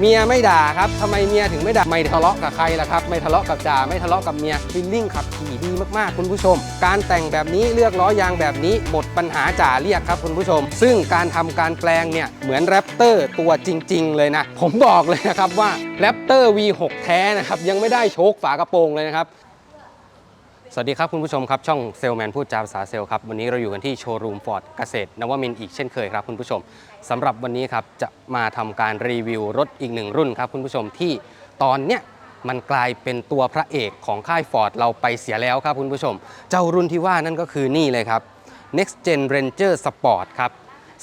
เมียไม่ด่าครับทำไมเมียถึงไม่ด่าไม่ทะเลาะกับใครล่ะครับ ไม่ทะเลาะกับจ่าไม่ทะเลาะกับเมียฟิลลิ่งขับขี่ดีมากๆ คุณผู้ชม การแต่งแบบนี้เลือกล้อยางแบบนี้หมดปัญหาจ่าเรียกครับคุณผู้ชม ซึ่งการทำการแปลงเนี่ยเหมือนแรปเตอร์ตัวจริง ๆ เลยนะ ผมบอกเลยนะครับว่าแรปเตอร์ V6 แท้นะครับยังไม่ได้โชคฝากระโปรงเลยนะครับสวัสดีครับคุณผู้ชมครับ ช่องเซลแมนพูดจาภาษาเซลครับ วันนี้เราอยู่กันที่โชว์รูมฟอร์ดเกษตรนวมินทร์อีกเช่นเคยครับคุณผู้ชม สำหรับวันนี้ครับจะมาทำการรีวิวรถอีกหนึ่งรุ่นครับคุณผู้ชมที่ตอนเนี้ยมันกลายเป็นตัวพระเอกของค่ายฟอร์ดเราไปเสียแล้วครับคุณผู้ชม เจ้ารุ่นที่ว่านั่นก็คือนี่เลยครับ Next Gen Ranger Sport ครับ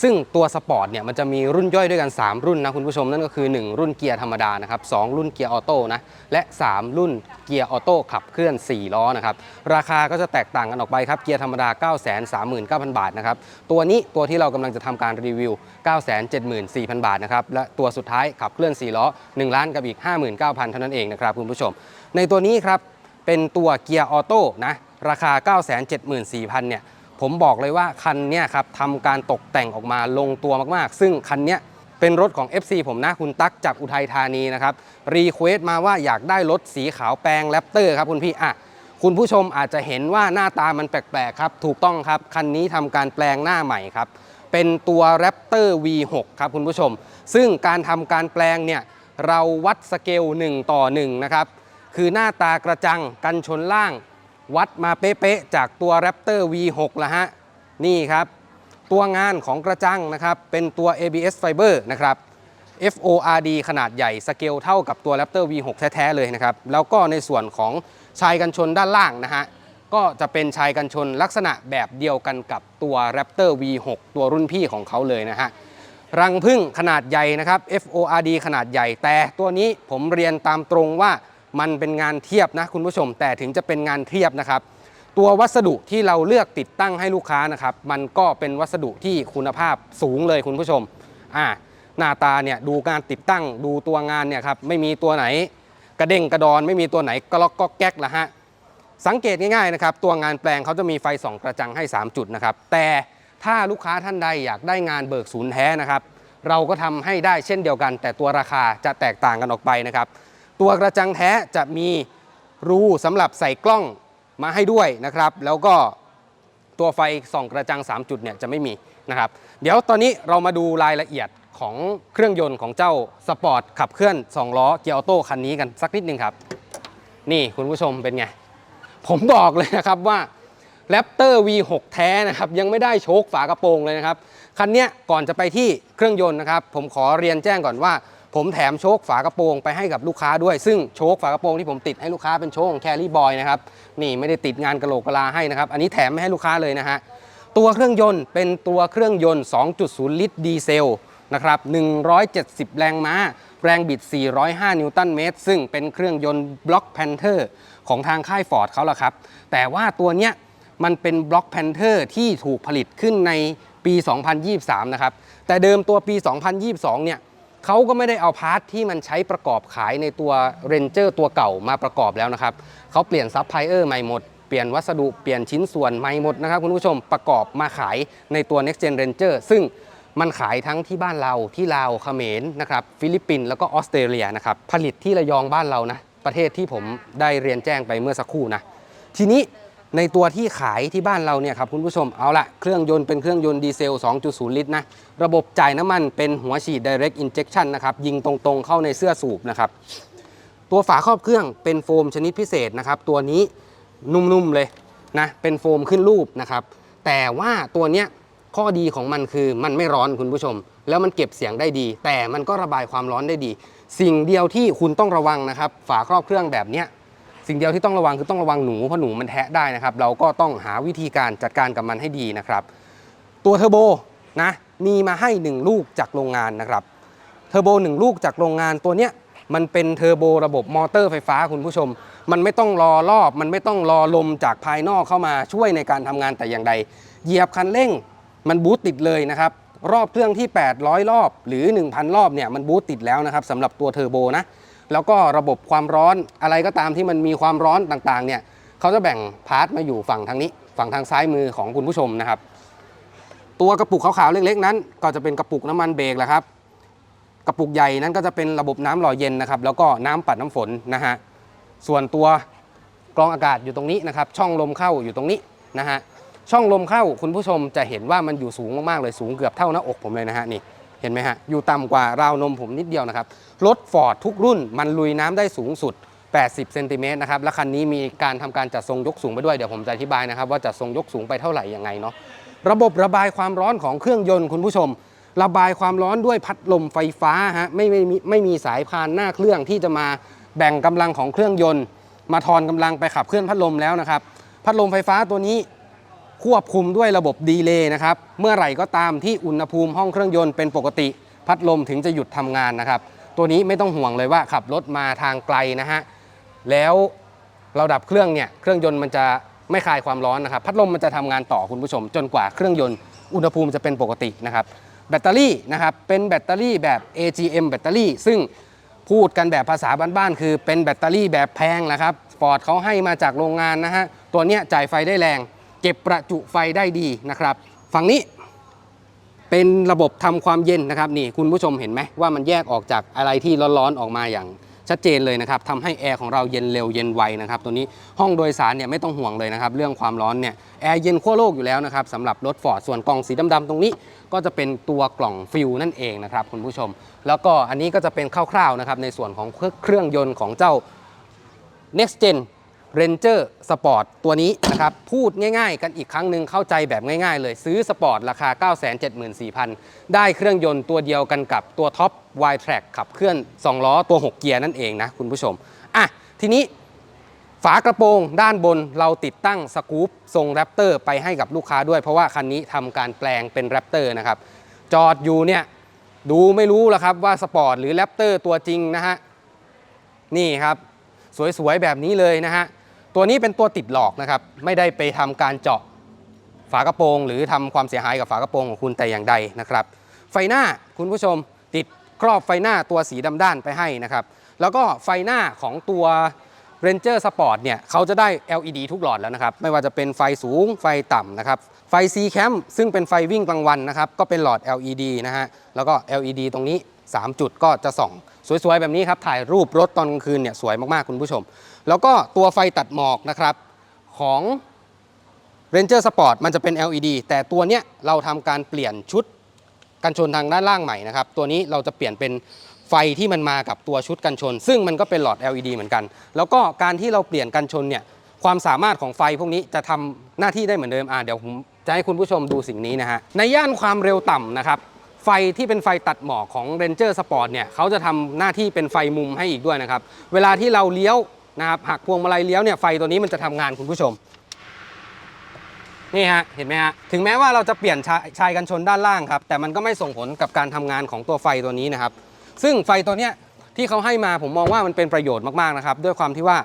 ซึ่งตัวสปอร์ตเนี่ยมันจะมีรุ่นย่อยด้วยกัน 3 รุ่นนะคุณผู้ชมนั่นก็คือ 1 รุ่นเกียร์ธรรมดานะครับ2รุ่นเกียร์ออโต้นะและ 3 รุ่นเกียร์ออโต้ขับเคลื่อน 4 ล้อนะครับราคาก็จะแตกต่างกันออกไปครับเกียร์ธรรมดา 939,000 บาทนะครับตัวนี้ตัวที่เรากำลังจะทำการรีวิว 974,000 บาทนะครับและตัวสุดท้ายขับเคลื่อน 4 ล้อ1ล้านกับอีก 59,000 เท่านั้นเองนะครับคุณผู้ชม ในตัวนี้ครับเป็นตัวเกียร์ออโต้นะราคา 974,000เนี่ย ผมบอกเลยว่าคันนี้ครับทำการตกแต่งออกมาลงตัวมากๆ ซึ่งคันนี้เป็นรถของ FC ผมนะคุณตั๊กจากอุทัยธานีนะครับรีเควสมาว่าอยากได้รถสีขาวแปลงแรปเตอร์ครับคุณพี่อะคุณผู้ชมอาจจะเห็นว่าหน้าตามันแปลกๆครับ ถูกต้องครับ คันนี้ทำการแปลงหน้าใหม่ครับ เป็นตัว Raptor V6 ครับคุณผู้ชม ซึ่งการทำการแปลงเนี่ย เราวัดสเกล 1 ต่อ 1 นะครับ คือหน้าตากระจังกันชนล่าง วัดมาเป๊ะๆจากตัว Raptor V6 ละฮะ นี่ครับ ตัวงานของกระจังนะครับ เป็นตัว ABS Fiber นะครับ FORD ขนาดใหญ่สเกลเท่ากับตัว Raptor V6 แท้ๆเลยนะครับ แล้วก็ในส่วนของชายกันชนด้านล่างนะฮะ ก็จะเป็นชายกันชนลักษณะแบบเดียวกันกับตัว Raptor V6 ตัวรุ่นพี่ของเขาเลยนะฮะรังพึ่งขนาดใหญ่นะครับ FORD ขนาดใหญ่แต่ตัวนี้ผมเรียนตามตรงว่า มันเป็นงานเทียบนะคุณผู้ชม แต่ถึงจะเป็นงานเทียบนะครับ ตัววัสดุที่เราเลือกติดตั้งให้ลูกค้านะครับ มันก็เป็นวัสดุที่คุณภาพสูงเลยคุณผู้ชมอ่าหน้าตาเนี่ยดูการติดตั้งดูตัวงานเนี่ยครับไม่มีตัวไหนกระเด้งกระดอนไม่มีตัวไหนกระลอกก็แก๊กละฮะสังเกตง่ายๆนะครับตัวงานแปลงเขาจะมีไฟส่องกระจังให้ 3 จุดนะครับแต่ถ้าลูกค้าท่านใดอยากได้งานเบิกศูนย์แท้นะครับ เราก็ทำให้ได้เช่นเดียวกัน แต่ตัวราคาจะแตกต่างกันออกไปนะครับ ตัวกระจังแท้จะมีรูสำหรับใส่กล้องมาให้ด้วยนะครับ แล้วก็ตัวไฟส่องกระจัง 3 จุดเนี่ยจะไม่มีนะครับ เดี๋ยวตอนนี้เรามาดูรายละเอียดของเครื่องยนต์ของเจ้าสปอร์ตขับเคลื่อน 2 ล้อเกียร์ออโต้คันนี้กันสักนิดหนึ่งครับ นี่คุณผู้ชมเป็นไง ผมบอกเลยนะครับว่า Raptor V6 แท้นะครับ ยังไม่ได้โชคฝากระโปรงเลยนะครับ คันนี้ก่อนจะไปที่เครื่องยนต์นะครับ ผมขอเรียนแจ้งก่อนว่า ผมแถมโชคฝากระโปรงไปให้กับลูกค้าด้วย ซึ่งโชคฝากระโปรงที่ผมติดให้ลูกค้าเป็นโชคของแครี่บอยนะครับ นี่ไม่ได้ติดงานกระโหลกกะลาให้นะครับ อันนี้แถมไม่ให้ลูกค้าเลยนะฮะ ตัวเครื่องยนต์เป็นตัวเครื่องยนต์ 2.0 ลิตรดีเซลนะครับ 170 แรงม้า แรงบิด 405 นิวตันเมตร ซึ่งเป็นเครื่องยนต์บล็อกแพนเทอร์ของทางค่ายฟอร์ดเขาละครับ แต่ว่าตัวเนี้ยมันเป็นบล็อกแพนเทอร์ที่ถูกผลิตขึ้นในปี 2023 นะครับ แต่เดิมตัวปี 2022 เนี่ย เขาก็ไม่ได้เอาพาร์ทที่มันใช้ประกอบขายในตัว Ranger ตัวเก่ามาประกอบแล้วนะครับเขาเปลี่ยนซับไพลายเออร์ใหม่หมดเปลี่ยนวัสดุเปลี่ยนชิ้นส่วนใหม่หมดนะครับคุณผู้ชมประกอบมาขายในตัว Next Gen Ranger ซึ่งมันขายทั้งที่บ้านเราที่ลาวเขมรนะครับฟิลิปปินส์แล้วก็ออสเตรเลียนะครับผลิตที่ระยองบ้านเรานะประเทศที่ผมได้เรียนแจ้งไปเมื่อสักครู่นะทีนี้ ในตัวที่ขายที่บ้านเราเนี่ยครับคุณผู้ชมเอาละเครื่องยนต์เป็นเครื่องยนต์ดีเซล 2.0 ลิตรนะระบบจ่ายน้ำมันเป็นหัวฉีด direct injection นะครับยิงตรงๆเข้าในเสื้อสูบนะครับตัวฝาครอบเครื่องเป็นโฟมชนิดพิเศษนะครับตัวนี้นุ่มๆเลยนะเป็นโฟมขึ้นรูปนะครับแต่ว่าตัวเนี้ยข้อดีของมันคือมันไม่ร้อนคุณผู้ชม แล้วมันเก็บเสียงได้ดี แต่มันก็ระบายความร้อนได้ดี สิ่งเดียวที่คุณต้องระวังนะครับ ฝาครอบเครื่องแบบเนี้ย สิ่งเดียวที่ต้องระวังคือต้องระวังหนูเพราะหนูมันแทะได้นะครับ เราก็ต้องหาวิธีการจัดการกับมันให้ดีนะครับ ตัวเทอร์โบนะมีมาให้ 1 ลูกจากโรงงานนะครับเทอร์โบหนึ่งลูกจากโรงงานตัวเนี้ยมันเป็นเทอร์โบระบบมอเตอร์ไฟฟ้าคุณผู้ชม มันไม่ต้องรอรอบ มันไม่ต้องรอลมจากภายนอกเข้ามาช่วยในการทำงานแต่อย่างใด เหยียบคันเร่ง มันบูตติดเลยนะครับ รอบเครื่องที่ 800 รอบ หรือ 1,000 รอบเนี่ยมันบูตติดแล้วนะครับสำหรับตัวเทอร์โบนะ แล้วก็ระบบความร้อนอะไรก็ตามที่มันมีความร้อนต่างๆเนี่ยเขาจะแบ่งพาร์ทมาอยู่ฝั่งทางนี้ ฝั่งทางซ้ายมือของคุณผู้ชมนะครับ ตัวกระปุกขาวๆเล็กๆนั้น ก็จะเป็นกระปุกน้ำมันเบรกแหละครับ กระปุกใหญ่นั้นก็จะเป็นระบบน้ำหล่อเย็นนะครับ แล้วก็น้ำปัดน้ำฝนนะฮะส่วนตัวกรองอากาศอยู่ตรงนี้นะครับ ช่องลมเข้าอยู่ตรงนี้นะฮะช่องลมเข้าคุณผู้ชมจะเห็นว่ามันอยู่สูงมากๆเลยสูงเกือบเท่าหน้าอกผมเลยนะฮะนี่ เห็นไหมฮะ อยู่ต่ำกว่าราวนมผมนิดเดียวนะครับ รถฟอร์ดทุกรุ่นมันลุยน้ำได้สูงสุด 80 เซนติเมตรนะครับ และคันนี้มีการทำการจัดทรงยกสูงไปด้วย เดี๋ยวผมจะอธิบายนะครับว่าจัดทรงยกสูงไปเท่าไหร่ยังไงเนาะ ระบบระบายความร้อนของเครื่องยนต์คุณผู้ชม ระบายความร้อนด้วยพัดลมไฟฟ้าฮะ ไม่ไม่มีไม่มีสายพานหน้าเครื่องที่จะมาแบ่งกำลังของเครื่องยนต์ มาทอนกำลังไปขับเคลื่อนพัดลมแล้วนะครับ พัดลมไฟฟ้าตัวนี้ ควบคุมด้วยระบบดีเลย์นะครับ เมื่อไหร่ก็ตามที่อุณหภูมิห้องเครื่องยนต์เป็นปกติ พัดลมถึงจะหยุดทำงานนะครับ ตัวนี้ไม่ต้องห่วงเลยว่าขับรถมาทางไกลนะฮะ แล้วเราดับเครื่องเนี่ย เครื่องยนต์มันจะไม่คลายความร้อนนะครับ พัดลมมันจะทำงานต่อคุณผู้ชม จนกว่าเครื่องยนต์อุณหภูมิจะเป็นปกตินะครับ แบตเตอรี่นะครับเป็นแบตเตอรี่แบบ AGM แบตเตอรี่ ซึ่งพูดกันแบบภาษาบ้านๆคือเป็นแบตเตอรี่แบบแพงนะครับฟอร์ดเขาให้มาจากโรงงานนะฮะตัวเนี้ยจ่ายไฟได้แรง เก็บประจุไฟได้ดีนะครับ ฝั่งนี้เป็นระบบทำความเย็นนะครับนี่คุณผู้ชมเห็นไหมว่ามันแยกออกจากอะไรที่ร้อนๆออกมาอย่างชัดเจนเลยนะครับทำให้แอร์ของเราเย็นเร็วเย็นไวนะครับตัวนี้ห้องโดยสารเนี่ยไม่ต้องห่วงเลยนะครับเรื่องความร้อนเนี่ยแอร์เย็นขั้วโลกอยู่แล้วนะครับสำหรับรถฟอร์ดส่วนกล่องสีดำๆตรงนี้ ก็จะเป็นตัวกล่องฟิลนั่นเองนะครับคุณผู้ชม แล้วก็อันนี้ก็จะเป็นคร่าวๆนะครับในส่วนของเครื่องยนต์ของเจ้า Next Gen Ranger Sport ตัวนี้นะครับ พูดง่ายๆ กันอีกครั้งหนึ่งเข้าใจแบบง่ายๆ เลยซื้อสปอร์ตราคา 974,000 ได้เครื่องยนต์ตัวเดียวกันกับตัวท็อป Y Track ขับเคลื่อน 2 ล้อตัว 6 เกียร์นั่นเองนะคุณผู้ชม อะ ทีนี้ฝากระโปรงด้านบนเราติดตั้งสกู๊ปทรงแรปเตอร์ไปให้กับลูกค้าด้วย เพราะว่าคันนี้ทำการแปลงเป็นแรปเตอร์นะครับ จอดอยู่เนี่ยดูไม่รู้แล้วครับว่าสปอร์ตหรือแรปเตอร์ตัวจริงนะฮะนี่ครับ สวยๆแบบนี้เลยนะฮะ ตัวนี้เป็นตัวติดหลอกนะครับ ไม่ได้ไปทำการเจาะฝากระโปรง หรือทำความเสียหายกับฝากระโปรงของคุณแต่อย่างใดนะครับ ไฟหน้าคุณผู้ชมติดครอบไฟหน้าตัวสีดำด้านไปให้นะครับ แล้วก็ไฟหน้าของตัว Ranger Sport เนี่ยเขาจะได้ LED ทุกหลอดแล้วนะครับ ไม่ว่าจะเป็นไฟสูงไฟต่ำนะครับ ไฟ C Cam ซึ่งเป็นไฟวิ่งกลางวันนะครับ ก็เป็นหลอด LED นะฮะ แล้วก็ LED ตรงนี้ 3 จุดก็จะส่อง สวยๆ แบบนี้ครับ ถ่ายรูปรถตอนกลางคืนเนี่ยสวยมากๆ คุณผู้ชม แล้วก็ตัวไฟตัดหมอกนะครับของ Ranger Sport มันจะเป็น LED แต่ตัวเนี้ยเราทำการเปลี่ยนชุดกันชนทางด้านล่างใหม่นะครับ ตัวนี้เราจะเปลี่ยนเป็นไฟที่มันมากับตัวชุดกันชน ซึ่งมันก็เป็นหลอด LED เหมือนกัน แล้วก็การที่เราเปลี่ยนกันชนเนี่ยความสามารถของไฟพวกนี้จะทำหน้าที่ได้เหมือนเดิมอ่าเดี๋ยวผมจะให้คุณผู้ชมดูสิ่งนี้นะฮะในย่านความเร็วต่ำนะครับ ไฟที่เป็นไฟตัดหมอกของ Ranger Sport เนี่ยเขาจะทำหน้าที่เป็นไฟมุมให้อีกด้วยนะครับ เวลาที่เราเลี้ยวนะครับหักพวงมาลัยเลี้ยวเนี่ยไฟตัวนี้มันจะทำงานคุณผู้ชม นี่ฮะเห็นไหมฮะถึงแม้ว่าเราจะเปลี่ยนชายชายกันชนด้านล่างครับ แต่มันก็ไม่ส่งผลกับการทำงานของตัวไฟตัวนี้นะครับ ซึ่งไฟตัวเนี้ยที่เขาให้มาผมมองว่ามันเป็นประโยชน์มากๆนะครับ ด้วยความที่ว่า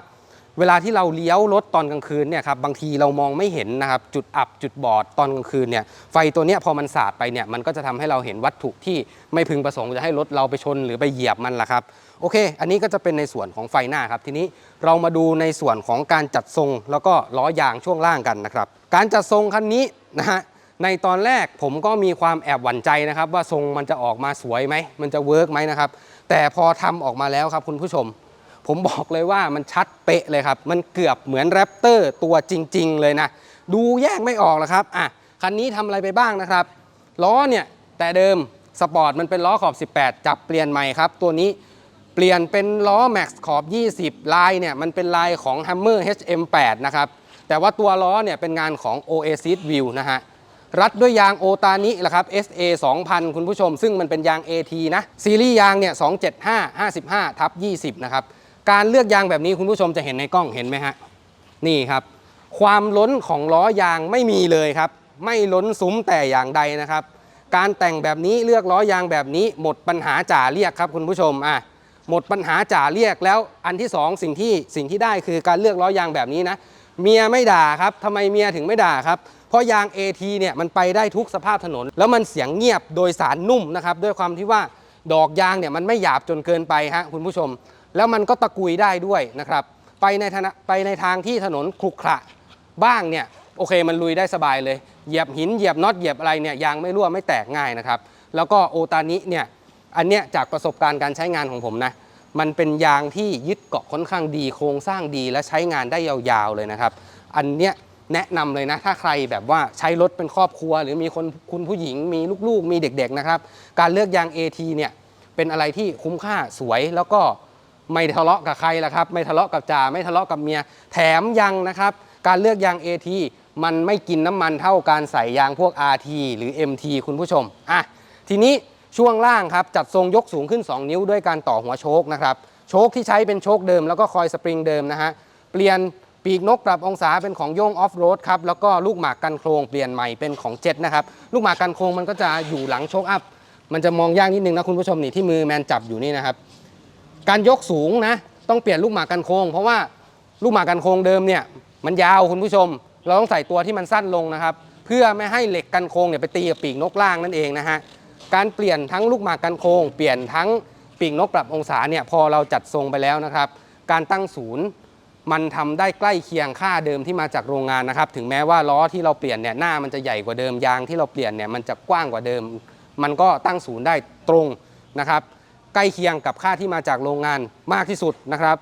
เวลาที่เราเลี้ยวรถตอนกลางคืนเนี่ยครับบางทีเรามองไม่เห็นนะครับจุดอับจุดบอดตอนกลางคืนเนี่ยไฟตัวเนี้ยพอมันสาดไปเนี่ยมันก็จะทำให้เราเห็นวัตถุที่ไม่พึงประสงค์จะให้รถเราไปชนหรือไปเหยียบมันละครับโอเค อันนี้ก็จะเป็นในส่วนของไฟหน้าครับทีนี้เรามาดูในส่วนของการจัดทรง แล้วก็ล้อยางช่วงล่างกันนะครับการจัดทรงคันนี้นะฮะในตอนแรกผมก็มีความแอบหวั่นใจนะครับ ว่าทรงมันจะออกมาสวยไหมมันจะเวิร์กไหมนะครับแต่พอทำออกมาแล้วครับคุณผู้ชม ผมบอกเลยว่ามันชัดเป๊ะเลยครับ มันเกือบเหมือนแรปเตอร์ตัวจริง ๆ เลยนะ ดูแยกไม่ออกหรอกครับอะคันนี้ทำอะไรไปบ้างนะครับ ล้อเนี่ย แต่เดิมสปอร์ตมันเป็นล้อขอบ 18 จับเปลี่ยนใหม่ครับ ตัวนี้เปลี่ยนเป็นล้อ Max ขอบ 20 ลายเนี่ย มันเป็นลายของ Hammer HM8 นะครับ แต่ว่าตัวล้อเนี่ยเป็นงานของ Oasis View นะฮะรัดด้วยยางโอตานิแหละครับ SA 2000 คุณผู้ชม ซึ่งมันเป็นยาง AT นะ ซีรีส์ยางเนี่ย 275 55ทับ20 นะครับ การเลือกยางแบบนี้คุณผู้ชมจะเห็นในกล้องเห็นไหมฮะนี่ครับ ความล้นของล้อยางไม่มีเลยครับ ไม่ล้นซุ้มแต่อย่างใดนะครับ การแต่งแบบนี้เลือกล้อยางแบบนี้ หมดปัญหาจ่าเรียกครับคุณผู้ชมอะหมดปัญหาจ่าเรียกแล้วอันที่สองสิ่งที่สิ่งที่ได้คือการเลือกล้อยางแบบนี้นะเมียไม่ด่าครับทำไมเมียถึงไม่ด่าครับเพราะยาง AT เนี่ยมันไปได้ทุกสภาพถนน แล้วมันเสียงเงียบโดยสารนุ่มนะครับด้วยความที่ว่าดอกยางเนี่ยมันไม่หยาบจนเกินไปฮะคุณผู้ชม แล้วมันก็ตะกุยได้ด้วยนะครับ ไปในทางไปในทางที่ถนนขรุขระบ้างเนี่ยโอเคมันลุยได้สบายเลย เหยียบหินเหยียบน็อตเหยียบอะไรเนี่ยยางไม่รั่วไม่แตกง่ายนะครับ แล้วก็โอตานิเนี่ยอันเนี้ยจากประสบการณ์การใช้งานของผมนะมันเป็นยางที่ยึดเกาะค่อนข้างดีโครงสร้างดีและใช้งานได้ยาวๆเลยนะครับ อันเนี้ยแนะนำเลยนะ ถ้าใครแบบว่าใช้รถเป็นครอบครัว หรือมีคนคุณผู้หญิงมีลูกๆ มีเด็กๆนะครับ การเลือกยาง AT เนี่ยเป็นอะไรที่คุ้มค่าสวยแล้วก็ ไม่ทะเลาะกับใครละครับ ไม่ทะเลาะกับจ่าไม่ทะเลาะกับเมีย แถมยังนะครับ การเลือกยาง AT มันไม่กินน้ำมันเท่าการใส่ยางพวก RT หรือ MT คุณผู้ชมอะทีนี้ช่วงล่างครับจัดทรงยกสูงขึ้น 2 นิ้วด้วยการต่อหัวโชคนะครับโชคที่ใช้เป็นโชคเดิมแล้วก็คอยสปริงเดิมนะฮะเปลี่ยนปีกนกปรับองศาเป็นของโยงออฟโรดครับแล้วก็ลูกหมากกันโครงเปลี่ยนใหม่เป็นของเจ็ตนะครับลูกหมากกันโครงมันก็จะอยู่หลังโชคอัพมันจะมองยากนิดนึงนะคุณผู้ชมนี่ที่มือแมนจับอยู่นี่นะครับ การยกสูงนะ ต้องเปลี่ยนลูกหมากกันโค้งเพราะว่าลูกหมากกันโค้งเดิมเนี่ยมันยาวคุณผู้ชม เราต้องใส่ตัวที่มันสั้นลงนะครับ เพื่อไม่ให้เหล็กกันโค้งเนี่ยไปตีกับปีกนกล่างนั่นเองนะฮะการเปลี่ยนทั้งลูกหมากกันโค้งเปลี่ยนทั้งปีกนกปรับองศาเนี่ยพอเราจัดทรงไปแล้วนะครับ การตั้งศูนย์มันทำได้ใกล้เคียงค่าเดิมที่มาจากโรงงานนะครับ ถึงแม้ว่าล้อที่เราเปลี่ยนเนี่ยหน้ามันจะใหญ่กว่าเดิมยางที่เราเปลี่ยนเนี่ยมันจะกว้างกว่าเดิม มันก็ตั้งศูนย์ได้ตรงนะครับ ใกล้เคียงกับค่าที่มาจากโรงงานมากที่สุดนะครับ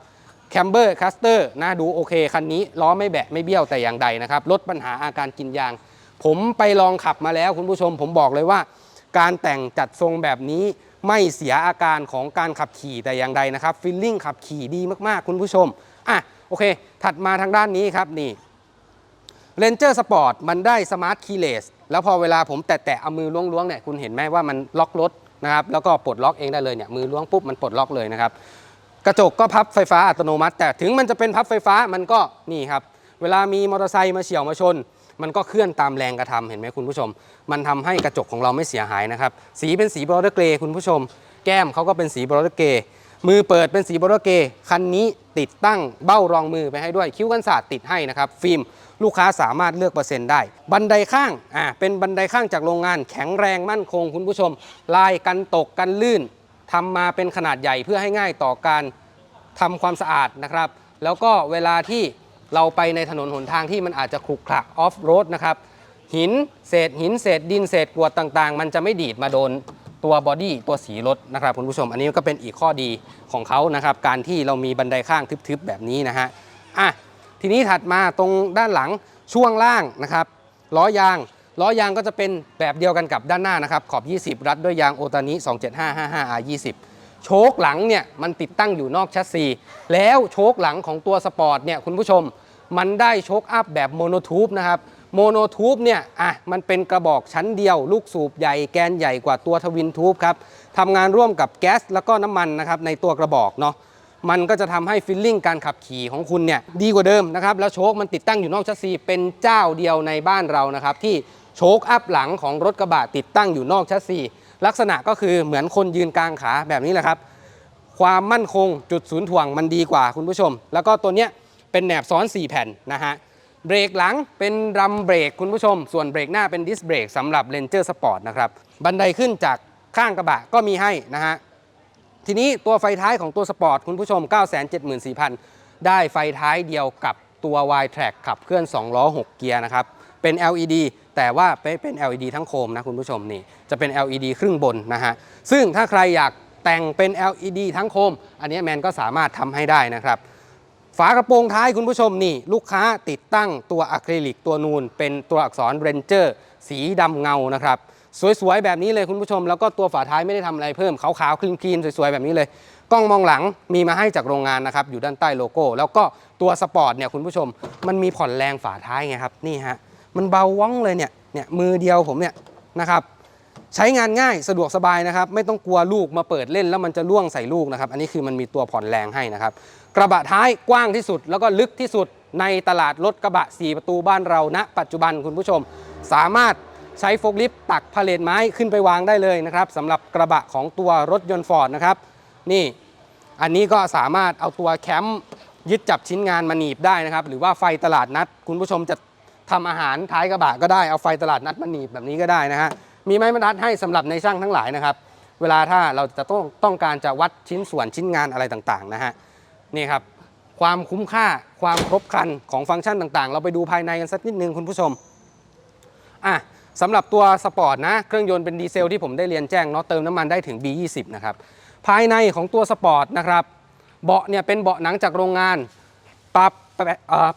แคมเบอร์คัสเตอร์นะดูโอเค คันนี้ล้อไม่แบะไม่เบี้ยวแต่อย่างใดนะครับ ลดปัญหาอาการกินยาง ผมไปลองขับมาแล้วคุณผู้ชม ผมบอกเลยว่า การแต่งจัดทรงแบบนี้ไม่เสียอาการของการขับขี่แต่อย่างใดนะครับฟีลลิ่งขับขี่ดีมากๆ คุณผู้ชมอะโอเค ถัดมาทางด้านนี้ครับนี่เ a นเจอร์สปอร์ตมันได้สมาร์ทคีเลสแล้วพอเวลาผมแตะๆเอามือล้วงๆเนี่ยคุณเห็นไหมว่ามันล็อกรถ นะครับแล้วก็ปลดล็อกเองได้เลยเนี่ยมือล้วงปุ๊บมันปลดล็อกเลยนะครับกระจกก็พับไฟฟ้าอัตโนมัติ แต่ถึงมันจะเป็นพับไฟฟ้ามันก็นี่ครับเวลามีมอเตอร์ไซค์มาเฉี่ยวมาชน มันก็เคลื่อนตามแรงกระทำเห็นไหมคุณผู้ชม มันทำให้กระจกของเราไม่เสียหายนะครับสีเป็นสีบรอเดเกรย์คุณผู้ชม แก้มเขาก็เป็นสีบรอเดเกรย์ มือเปิดเป็นสีบรอเดอร์เกย์คันนี้ติดตั้งเบ้ารองมือไปให้ด้วย คิ้วกันศาสตร์ติดให้นะครับ ฟิล์มลูกค้าสามารถเลือกเปอร์เซ็นต์ได้ บันไดข้างอ่าเป็นบันไดข้างจากโรงงาน แข็งแรงมั่นคงคุณผู้ชม ลายกันตกกันลื่นทำมาเป็นขนาดใหญ่เพื่อให้ง่ายต่อการทำความสะอาดนะครับ แล้วก็เวลาที่เราไปในถนนหนทางที่มันอาจจะขรุขระออฟโรดนะครับหินเศษหินเศษดินเศษกรวดต่างๆ มันจะไม่ดีดมาโดน ตัวบอดี้ตัวสีรถนะครับคุณผู้ชม อันนี้ก็เป็นอีกข้อดีของเขานะครับ การที่เรามีบันไดข้างทึบๆแบบนี้นะฮะอะทีนี้ถัดมาตรงด้านหลังช่วงล่างนะครับล้อยางล้อยางก็จะเป็นแบบเดียวกันกับด้านหน้านะครับ ขอบ 20 รัดด้วยยางโอตานิ 27555 R20 โชคหลังเนี่ยมันติดตั้งอยู่นอกแชสซีแล้วโชคหลังของตัวสปอร์ตเนี่ยคุณผู้ชม มันได้โชคอัพแบบโมโนทูบนะครับ โมโนทูบเนี่ยอะมันเป็นกระบอกชั้นเดียว ลูกสูบใหญ่แกนใหญ่กว่าตัวทวินทูบครับทำงานร่วมกับแก๊สแล้วก็น้ำมันนะครับในตัวกระบอกเนาะมันก็จะทำให้ฟิลลิ่งการขับขี่ของคุณเนี่ยดีกว่าเดิมนะครับแล้วโชคมันติดตั้งอยู่นอกแชัสซีเป็นเจ้าเดียวในบ้านเรานะครับที่โชคอัพหลังของรถกระบะติดตั้งอยู่นอกแชัสซีลักษณะก็คือเหมือนคนยืนกลางขาแบบนี้แหละครับ ความมั่นคงจุดศูนย์ถ่วงมันดีกว่าคุณผู้ชม แล้วก็ตัวเนี้ยเป็นแหนบซ้อน 4 แผ่นนะฮะ เบรกหลังเป็นรัมเบรกคุณผู้ชม ส่วนเบรกหน้าเป็นดิสเบรกสำหรับ Ranger Sport นะครับ บันไดขึ้นจากข้างกระบะก็มีให้นะฮะ ทีนี้ตัวไฟท้ายของตัวสปอร์ตคุณผู้ชม 974,000 ได้ไฟท้ายเดียวกับตัว y t r a c ขับเคลื่อน 2 ล้อ 6 เกียร์นะครับ เป็น LED แต่ว่าเป็น LED ทั้งโคมนะคุณผู้ชมนี่ จะเป็น LED ครึ่งบนนะฮะ ซึ่งถ้าใครอยากแต่งเป็น LED ทั้งโคม อันนี้แมนก็สามารถทำให้ได้นะครับ ฝากระโปรงท้ายคุณผู้ชมนี่ ลูกค้าติดตั้งตัวอะคริลิกตัวนูน เป็นตัวอักษร Ranger สีดำเงานะครับสวยๆแบบนี้เลยคุณผู้ชม แล้วก็ตัวฝาท้ายไม่ได้ทำอะไรเพิ่มขาวๆคลีนๆสวยๆแบบนี้เลย กล้องมองหลังมีมาให้จากโรงงานนะครับ อยู่ด้านใต้โลโก้ แล้วก็ตัวสปอร์ตเนี่ยคุณผู้ชม มันมีผ่อนแรงฝาท้ายไงครับนี่ฮะมันเบาว่องเลยเนี่ยเนี่ยมือเดียวผมเนี่ยนะครับ ใช้งานง่ายสะดวกสบายนะครับ ไม่ต้องกลัวลูกมาเปิดเล่นแล้วมันจะล่วงใส่ลูกนะครับ อันนี้คือมันมีตัวผ่อนแรงให้นะครับ กระบะท้ายกว้างที่สุด แล้วก็ลึกที่สุดในตลาดรถกระบะ 4 ประตูบ้านเราณปัจจุบันคุณผู้ชม สามารถใช้โฟล์คลิฟต์ตักพาเลทไม้ขึ้นไปวางได้เลยนะครับสำหรับกระบะของตัวรถยนต์ฟอร์ดนะครับนี่อันนี้ก็สามารถเอาตัวแคมป์ยึดจับชิ้นงานมาหนีบได้นะครับ หรือว่าไฟตลาดนัด คุณผู้ชมจะทำอาหารท้ายกระบะก็ได้เอาไฟตลาดนัดมาหนีบแบบนี้ก็ได้นะฮะ มีไม้บรรทัดให้สำหรับในช่างทั้งหลายนะครับ เวลาถ้าเราจะต้องต้องการจะวัดชิ้นส่วนชิ้นงานอะไรต่างๆนะฮะนี่ครับความคุ้มค่าความครบครันของฟังก์ชันต่างๆ เราไปดูภายในกันสักนิดนึงคุณผู้ชมอะสำหรับตัวสปอร์ตนะเครื่องยนต์เป็นดีเซลที่ผมได้เรียนแจ้งเนาะเติมน้ำมันได้ถึง B20 นะครับภายในของตัวสปอร์ตนะครับเบาะเนี่ยเป็นเบาะหนังจากโรงงาน ปรับ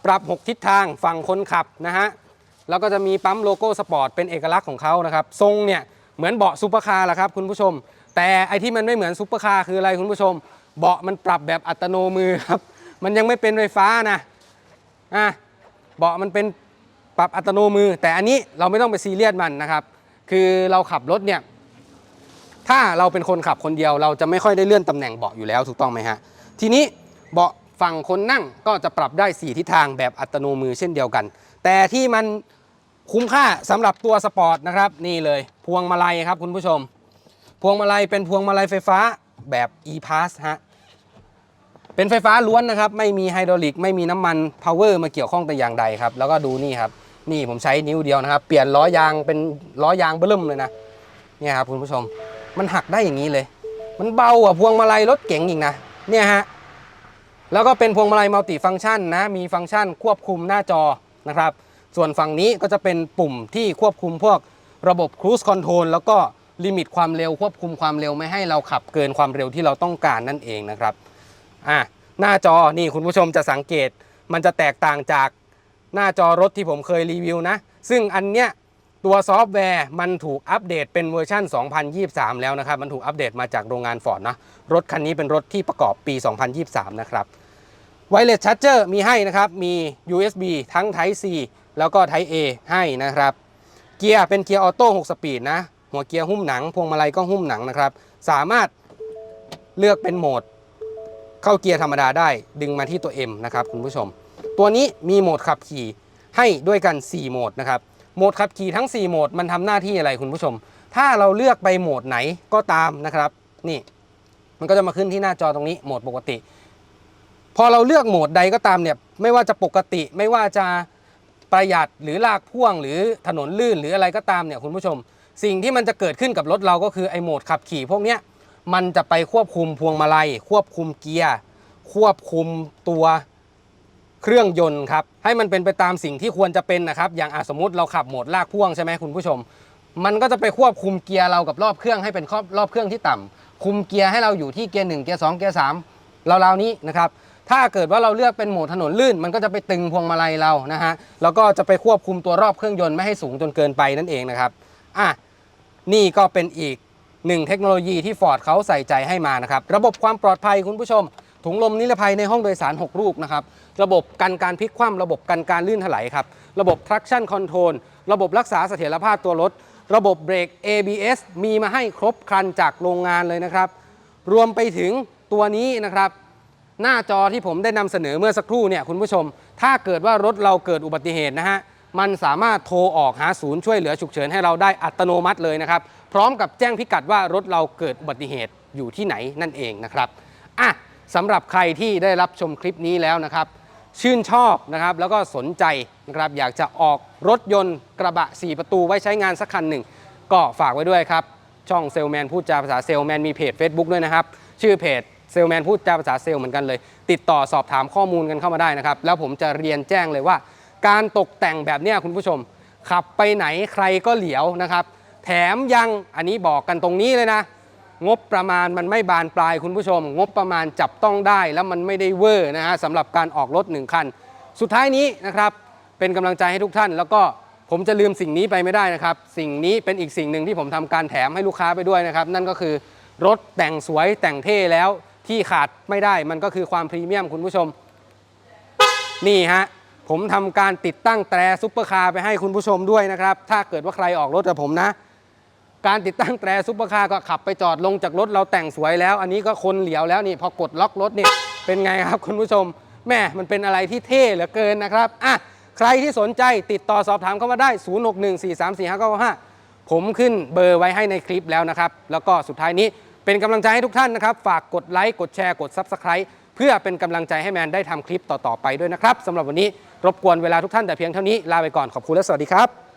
ปรับ 6 ทิศทางฝั่งคนขับนะฮะ แล้วก็จะมีปั๊มโลโก้สปอร์ตเป็นเอกลักษณ์ของเขานะครับทรงเนี่ยเหมือนเบาะซูเปอร์คาร์แหละครับคุณผู้ชม แต่ไอที่มันไม่เหมือนซูเปอร์คาร์คืออะไรคุณผู้ชม เบาะมันปรับแบบอัตโนมือครับมันยังไม่เป็นไฟฟ้านะอะเบาะมันเป็นปรับอัตโนมือ แต่อันนี้เราไม่ต้องไปซีเรียสมันนะครับ คือเราขับรถเนี่ยถ้าเราเป็นคนขับคนเดียว เราจะไม่ค่อยได้เลื่อนตำแหน่งเบาะอยู่แล้วถูกต้องไหมฮะทีนี้เบาะฝั่งคนนั่งก็จะปรับได้ 4 ทิศทางแบบอัตโนมือเช่นเดียวกัน แต่ที่มัน คุ้มค่าสำหรับตัวสปอร์ตนะครับนี่เลยพวงมาลัยครับคุณผู้ชม พวงมาลัยเป็นพวงมาลัยไฟฟ้าแบบ e-pass ฮะเป็นไฟฟ้าล้วนนะครับไม่มีไฮดรอลิกไม่มีน้ำมันพาวเวอร์มาเกี่ยวข้องแต่อย่างใดครับ แล้วก็ดูนี่ครับนี่ผมใช้นิ้วเดียวนะครับ เปลี่ยนล้อยางเป็นล้อยางเบิ่มเลยนะเนี่ยครับคุณผู้ชม มันหักได้อย่างนี้เลย มันเบากว่าพวงมาลัยรถเก๋งอีกนะเนี่ยฮะแล้วก็เป็นพวงมาลัยมัลติฟังก์ชันนะมีฟังก์ชันควบคุมหน้าจอนะครับ ส่วนฝั่งนี้ก็จะเป็นปุ่มที่ควบคุมพวกระบบ Cruise Control แล้วก็ลิมิตความเร็วควบคุมความเร็วไม่ให้เราขับเกินความเร็วที่เราต้องการนั่นเองนะครับอะหน้าจอนี่คุณผู้ชมจะสังเกต มันจะแตกต่างจากหน้าจอรถที่ผมเคยรีวิวนะ ซึ่งอันเนี้ยตัวซอฟต์แวร์มันถูกอัปเดตเป็นเวอร์ชัน2023 แล้วนะครับ มันถูกอัปเดตมาจากโรงงานฟอร์ดนะ รถคันนี้เป็นรถที่ประกอบปี 2023 นะครับไวเลสชาร์เจอร์มีให้นะครับ มี USB ทั้ง Type C แล้วก็ Type A ให้นะครับ เกียร์เป็นเกียร์ออโต้6สปีดนะ หัวเกียร์หุ้มหนัง พวงมาลัยก็หุ้มหนังนะครับ สามารถเลือกเป็นโหมด เข้าเกียร์ธรรมดาได้ ดึงมาที่ตัว M นะครับคุณผู้ชม ตัวนี้มีโหมดขับขี่ให้ด้วยกัน 4 โหมดนะครับ โหมดขับขี่ทั้ง 4 โหมดมันทำหน้าที่อะไรคุณผู้ชม ถ้าเราเลือกไปโหมดไหนก็ตามนะครับ นี่ มันก็จะมาขึ้นที่หน้าจอตรงนี้ โหมดปกติ พอเราเลือกโหมดใดก็ตามเนี่ย ไม่ว่าจะปกติ ไม่ว่าจะ ประหยัดหรือลากพ่วงหรือถนนลื่นหรืออะไรก็ตามเนี่ยคุณผู้ชม สิ่งที่มันจะเกิดขึ้นกับรถเราก็คือไอโหมดขับขี่พวกเนี้ยมันจะไปควบคุมพวงมาลัย ควบคุมเกียร์ควบคุมตัวเครื่องยนต์ครับให้มันเป็นไปตามสิ่งที่ควรจะเป็นนะครับ อย่างสมมติเราขับโหมดลากพ่วงใช่ไหมคุณผู้ชม มันก็จะไปควบคุมเกียร์เรากับรอบเครื่องให้เป็นรอบรอบเครื่องที่ต่ำคุมเกียร์ให้เราอยู่ที่เกียร์หนึ่งเกียร์สองเกียร์สามราๆนี้นะครับ ถ้าเกิดว่าเราเลือกเป็นโหมดถนนลื่น มันก็จะไปตึงพวงมาลัยเรานะฮะแล้วก็จะไปควบคุมตัวรอบเครื่องยนต์ไม่ให้สูงจนเกินไปนั่นเองนะครับอะนี่ก็เป็นอีกหนึ่งเทคโนโลยีที่ Ford เขาใส่ใจให้มานะครับ ระบบความปลอดภัยคุณผู้ชม ถุงลมนิรภัยในห้องโดยสาร6ลูกนะครับ ระบบกันการพลิกคว่ำระบบกันการลื่นถลายครับ ระบบ traction control ระบบรักษาเสถียรภาพตัวรถ ระบบเบรก ABS มีมาให้ครบครันจากโรงงานเลยนะครับ รวมไปถึงตัวนี้นะครับ หน้าจอที่ผมได้นำเสนอเมื่อสักครู่เนี่ยคุณผู้ชม ถ้าเกิดว่ารถเราเกิดอุบัติเหตุนะฮะมันสามารถโทรออกหาศูนย์ช่วยเหลือฉุกเฉินให้เราได้อัตโนมัติเลยนะครับ พร้อมกับแจ้งพิกัดว่ารถเราเกิดอุบัติเหตุอยู่ที่ไหนนั่นเองนะครับอะสำหรับใครที่ได้รับชมคลิปนี้แล้วนะครับ ชื่นชอบนะครับแล้วก็สนใจนะครับอยากจะออกรถยนต์กระบะ 4 ประตูไว้ใช้งานสักคันหนึ่ง ก็ฝากไว้ด้วยครับ ช่องเซลแมนพูดจาภาษาเซลแมนมีเพจ Facebook ด้วยนะครับ ชื่อเพจ เซลแมนพูดจาภาษาเซลเหมือนกันเลย ติดต่อสอบถามข้อมูลกันเข้ามาได้นะครับ แล้วผมจะเรียนแจ้งเลยว่า การตกแต่งแบบนี้คุณผู้ชม ขับไปไหนใครก็เหลียวนะครับ แถมยังอันนี้บอกกันตรงนี้เลยนะ งบประมาณมันไม่บานปลายคุณผู้ชม งบประมาณจับต้องได้แล้วมันไม่ได้เวอร์นะฮะสำหรับการออกรถหนึ่งคัน สุดท้ายนี้นะครับเป็นกำลังใจให้ทุกท่าน แล้วก็ผมจะลืมสิ่งนี้ไปไม่ได้นะครับ สิ่งนี้เป็นอีกสิ่งหนึ่งที่ผมทำการแถมให้ลูกค้าไปด้วยนะครับ นั่นก็คือรถแต่งสวยแต่งเท่แล้ว ที่ขาดไม่ได้มันก็คือความพรีเมียมคุณผู้ชม นี่ฮะ ผมทำการติดตั้งแตรซุปเปอร์คาร์ไปให้คุณผู้ชมด้วยนะครับ ถ้าเกิดว่าใครออกรถกับผมนะ การติดตั้งแตรซุปเปอร์คาร์ก็ขับไปจอดลงจากรถเราแต่งสวยแล้ว อันนี้ก็คนเหลียวแล้วนี่พอกดล็อกรถนี่เป็นไงครับคุณผู้ชมแม่มันเป็นอะไรที่เท่เหลือเกินนะครับอะใครที่สนใจติดต่อสอบถามเข้ามาได้ 0614345595 ผมขึ้นเบอร์ไว้ให้ในคลิปแล้วนะครับ แล้วก็สุดท้ายนี้ เป็นกำลังใจให้ทุกท่านนะครับ ฝากกดไลค์กดแชร์กด Subscribe เพื่อเป็นกำลังใจให้แมนได้ทำคลิปต่อๆไปด้วยนะครับสำหรับวันนี้รบกวนเวลาทุกท่านแต่เพียงเท่านี้ลาไปก่อนขอบคุณและสวัสดีครับ